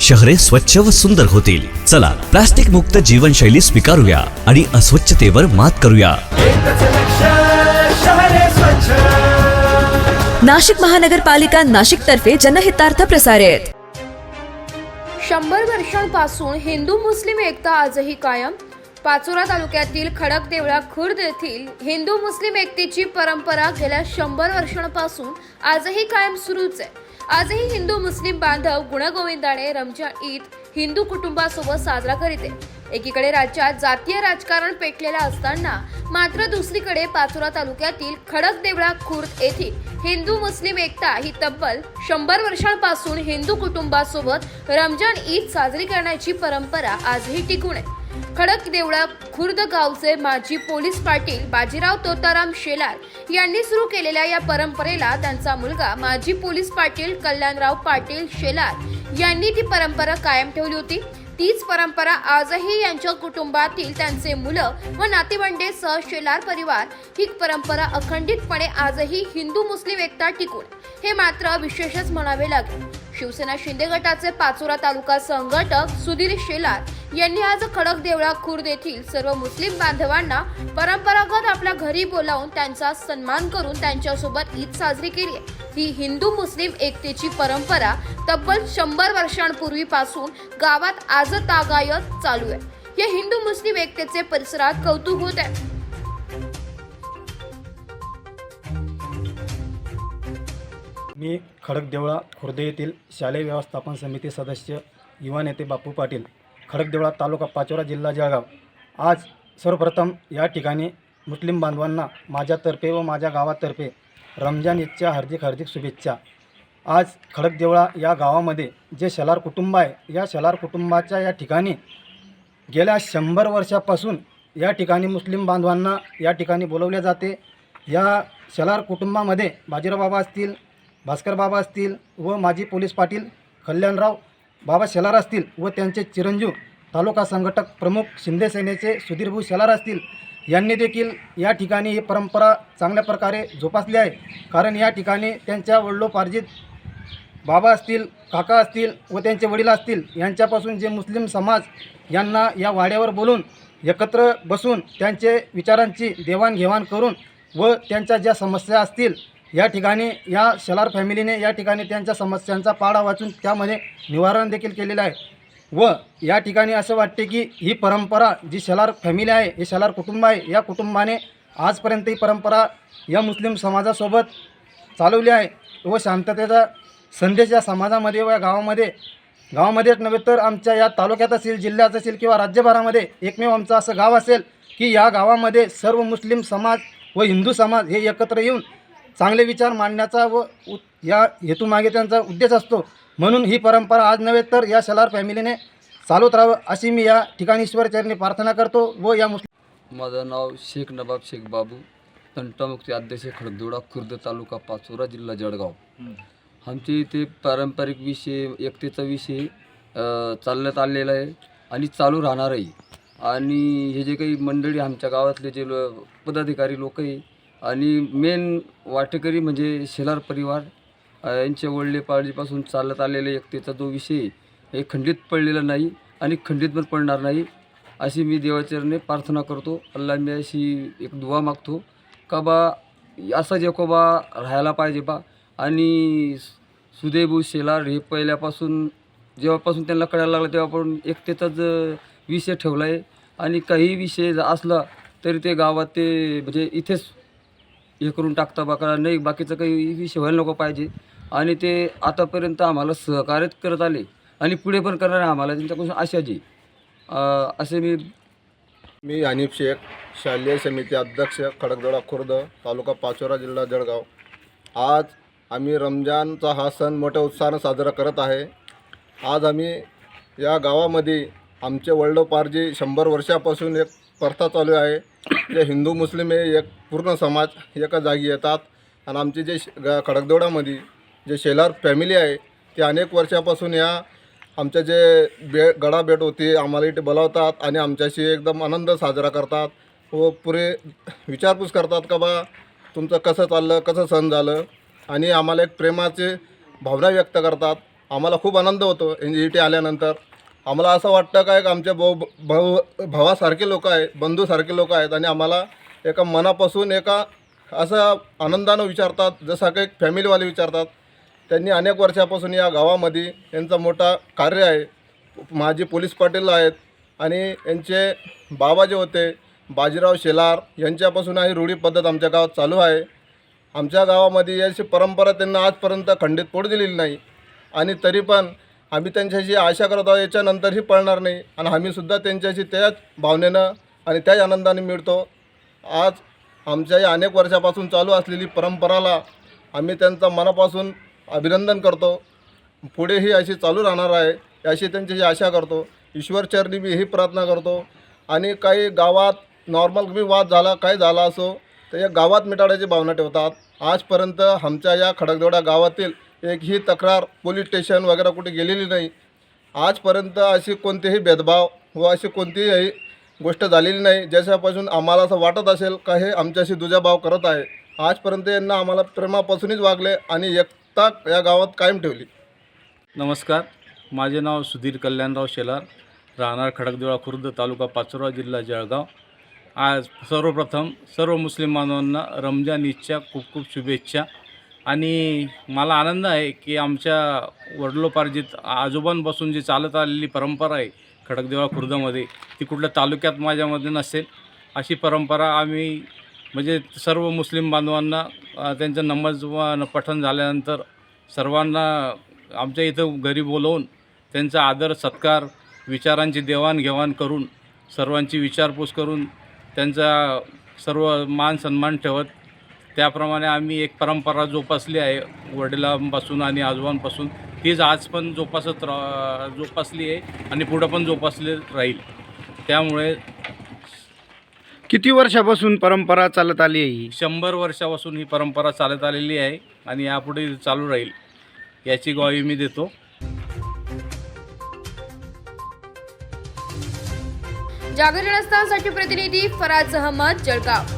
शहरे स्वच्छ व सुंदर होतील. चला प्लास्टिक मुक्त जीवनशैली स्वीकारूया आणि अस्वच्छतेवर मात करूया. नाशिक महानगरपालिका नाशिक तर्फे जनहितार्थ प्रसारित. शंभर वर्षांपासून हिंदू मुस्लिम एकता आजही कायम. पाचोरा तालुक्यातील खडकदेवळा खुर्द येथील हिंदू मुस्लिम एकतेची परंपरा गेल्या शंभर वर्षांपासून आजही कायम सुरूच आहे. आजही हिंदू मुस्लिम बांधव गुणगोविंदाने रमजान ईद हिंदू कुटुंबासोबत साजरा करीत आहे एकीकडे राज्यात जातीय राजकारण पेटलेलं असताना मात्र दुसरीकडे पाचोरा तालुक्यातील खडकदेवळा खुर्द येथील हिंदू मुस्लिम एकता ही तब्बल शंभर वर्षांपासून हिंदू कुटुंबासोबत रमजान ईद साजरी करण्याची परंपरा आजही टिकून आहे. खडक देवळा खुर्द गावचे माजी पोलीस पाटील बाजीराव तोताराम शेलार यांनी सुरू केलेल्या या परंपरेला त्यांचा मुलगा माजी पोलीस पाटील कल्याणराव पाटील शेलार यांनी ती परंपरा कायम ठेवली होती. तीच परंपरा आजही यांच्या कुटुंबातील त्यांचे मुलं व नातेवंडे सह शेलार परिवार ही परंपरा अखंडितपणे आजही हिंदू मुस्लिम एकता टिकून. हे मात्र विशेषच म्हणावे लागेल. शिवसेना शिंदे गटाचे पाचोरा तालुका संघटक सुधीर शेलार यांनी आज खडक देवळा खुर्द येथील सर्व मुस्लिम बांधवांना परंपरागत आपल्या घरी बोलावून त्यांचा सन्मान करून त्यांच्यासोबत ईद साजरी केली आहे. ही हिंदू मुस्लिम एकतेची परंपरा तब्बल शंभर वर्षांपूर्वीपासून गावात आज तागायत चालू आहे. या हिंदू मुस्लिम एकतेचे परिसरात कौतुक होत आहे. मी खडकदेवळा खुर्द येथील शालेय व्यवस्थापन समिती सदस्य युवा नेते बापू पाटील खडकदेवळा तालुका पाचोरा जिल्हा जळगाव. आज सर्वप्रथम या ठिकाणी मुस्लिम बांधवांना माझ्यातर्फे व माझ्या गावातर्फे रमजान ईदच्या हार्दिक हार्दिक शुभेच्छा. आज खडकदेवळा या गावामध्ये जे शेलार कुटुंब आहे या शेलार कुटुंबाच्या या ठिकाणी गेल्या शंभर वर्षापासून या ठिकाणी मुस्लिम बांधवांना या ठिकाणी बोलवले जाते. या शेलार कुटुंबामध्ये बाजीराबाबा असतील भास्कर बाबा असतील व माजी पोलीस पाटील कल्याणराव बाबा शेलार असतील व त्यांचे चिरंजीव तालुका संघटक प्रमुख शिंदे सेनेचे सुधीरभाऊ शेलार असतील यांनी देखील या ठिकाणी ही परंपरा चांगल्या प्रकारे जोपासली आहे. कारण या ठिकाणी त्यांच्या वडिलोपार्जित बाबा असतील काका असतील व त्यांचे वडील असतील यांच्यापासून जे मुस्लिम समाज यांना या वाड्यावर बोलून एकत्र बसून त्यांचे विचारांची देवाणघेवाण करून व त्यांच्या ज्या समस्या असतील या ठिकाणी या शेलार फॅमिलीने या ठिकाणी त्यांच्या समस्यांचा पाडा वाचून त्यामध्ये निवारण देखील केलेलं आहे. व या ठिकाणी असं वाटते की ही परंपरा जी शेलार फॅमिली आहे हे शेलार कुटुंब आहे या कुटुंबाने आजपर्यंत ही परंपरा या मुस्लिम समाजासोबत चालवली आहे. व शांततेचा संदेश या समाजामध्ये व या गावामध्ये गावामध्येच नव्हे तर आमच्या या तालुक्यात असेल जिल्ह्यात असेल किंवा राज्यभरामध्ये एकमेव आमचं असं गाव असेल की या गावामध्ये सर्व मुस्लिम समाज व हिंदू समाज हे एकत्र येऊन चांगले विचार मांडण्याचा व उ या हेतूमागे त्यांचा उद्देश असतो. म्हणून ही परंपरा आज नव्हे तर या शेलार फॅमिलीने चालवत राहावं अशी मी या ठिकाणी ईश्वरचरणी प्रार्थना करतो व या मुस्लिम माझं नाव शेख नवाब शेख बाबू तंटामुक्ती अध्यक्ष खडदोडा खुर्द तालुका पाचोरा जिल्हा जळगाव. आमचे इथे पारंपरिक विषय एकतेचा विषय चालण्यात आलेला आहे आणि चालू राहणारही. आणि हे जे काही मंडळी आमच्या गावातले जे लो पदाधिकारी लोक आहे आणि मेन वाटेकरी म्हणजे शेलार परिवार यांच्या वडले चालत आलेल्या एकतेचा जो विषय हे खंडित पडलेला नाही आणि खंडित पण पडणार नाही अशी मी देवाचरणे प्रार्थना करतो. अल्ला मी अशी एक दुवा मागतो का बा असा जेकोबा राहायला पाहिजे बा. आणि सुदैव शेलार हे पहिल्यापासून जेव्हापासून त्यांना कळायला लागलं तेव्हापासून एकतेचाच विषय ठेवला आहे आणि काही विषय जर असला तरी ते गावात ते म्हणजे इथेच हे करून टाकता बाका नाही बाकीचं काही विषय व्हायला नको पाहिजे. आणि ते आतापर्यंत आम्हाला सहकार्यच करत आले. आणि पुढे पण करणार आम्हाला. त्यांच्यापासून आशा जी. असे मी मी हनीफ शेख शालेय समिती अध्यक्ष खडकदोडा खुर्द तालुका पाचोरा जिल्हा जळगाव. आज आम्ही रमजानचा हा सण मोठ्या उत्साहानं साजरा करत आहे. आज आम्ही या गावामध्ये आमचे वडिलोपार शंभर वर्षापासून एक प्रथा चालू आहे. जे हिंदू मुस्लिम हे एक पूर्ण समाज एका जागी येतात. आणि आमचे जे श- ग- खडकदोडामध्ये जे शेलार फॅमिली आहे ते अनेक वर्षापासून या आमच्या जे बे गडा भेट होती आम्हाला इथे बोलावतात आणि आमच्याशी एकदम आनंद साजरा करतात. व पुरे विचारपूस करतात का बा तुमचं कसं चाललं कसं सण झालं? आणि आम्हाला एक प्रेमाचे भावना व्यक्त करतात. आम्हाला खूप आनंद होतो इथे आल्यानंतर. आम्हाला असं वाटतं काय का आमच्या भाऊ भाऊ भावासारखे लोक आहेत बंधूसारखे लोक आहेत आणि आम्हाला एका मनापासून एका असं आनंदानं विचारतात जसं काही फॅमिलीवाले विचारतात. त्यांनी अनेक वर्षापासून या गावामध्ये यांचा मोठा कार्य आहे. माजी पोलीस पाटील आहेत आणि यांचे बाबा जे होते बाजीराव शेलार यांच्यापासून ही रूढी पद्धत आमच्या गावात चालू आहे. आमच्या गावामध्ये याची परंपरा त्यांना आजपर्यंत खंडित पोड दिलेली नाही. आणि तरी पण आम्ही त्यांच्याशी आशा करत आहोत याच्यानंतरही पळणार नाही. आणि आम्हीसुद्धा त्यांच्याशी त्याच भावनेनं आणि त्याच आनंदाने मिळतो. आज आमच्या या अनेक वर्षापासून चालू असलेली परंपराला आम्ही त्यांचा मनापासून अभिनंदन करतो. पुढेही अशी चालू राहणार आहे अशी त्यांच्याशी आशा करतो. ईश्वरचरणी मी ही प्रार्थना करतो. आणि काही गावात नॉर्मल मी वाद झाला काय झाला असो तर या गावात मिटाडायची भावना ठेवतात. आजपर्यंत आमच्या या खडकदोडा गावातील एकही तक्रार पोलीस स्टेशन वगैरे कुठे गेलेली नाही. आजपर्यंत अशी कोणतेही भेदभाव व अशी कोणतीही गोष्ट झालेली नाही. ज्याच्यापासून आम्हाला असं वाटत असेल का हे आमच्याशी दुजाभाव करत आहे. आजपर्यंत यांना आम्हाला प्रेमापासूनच वागले आणि एकता या गावात कायम ठेवली. नमस्कार. माझे नाव सुधीर कल्याणराव शेलार. राहणार खडकदेवळा खुर्द तालुका पाचोरा जिल्हा जळगाव. आज सर्वप्रथम सर्व मुस्लिम बांधवांना रमजान ईदच्या खूप खूप शुभेच्छा. आणि मला आनंद आहे की आमच्या वडलोपार्जित आजोबांपासून जी चालत आलेली परंपरा आहे खडकदेवळा खुर्दमध्ये ती कुठल्या तालुक्यात माझ्यामध्ये नसेल अशी परंपरा आम्ही म्हणजे सर्व मुस्लिम बांधवांना त्यांचं नमाज पठण झाल्यानंतर सर्वांना आमच्या इथं घरी बोलवून त्यांचा आदर सत्कार विचारांची देवाणघेवाण करून सर्वांची विचारपूस करून त्यांचा सर्व मान सन्मान ठेवत त्याप्रमाणे आम्ही एक परंपरा जोपासली आहे वडिलांपासून आणि आजोबांपासून. तीच आज पण जोपासत रा जोपासली आहे आणि पुढं पण जोपासली राहील. त्यामुळे किती वर्षापासून परंपरा चालत आली आहे ही? शंभर वर्षापासून ही परंपरा चालत आलेली आहे आणि यापुढे चालू राहील याची ग्वाही मी देतो. जागरण प्रतिनिधी फराज अहमद जळगाव.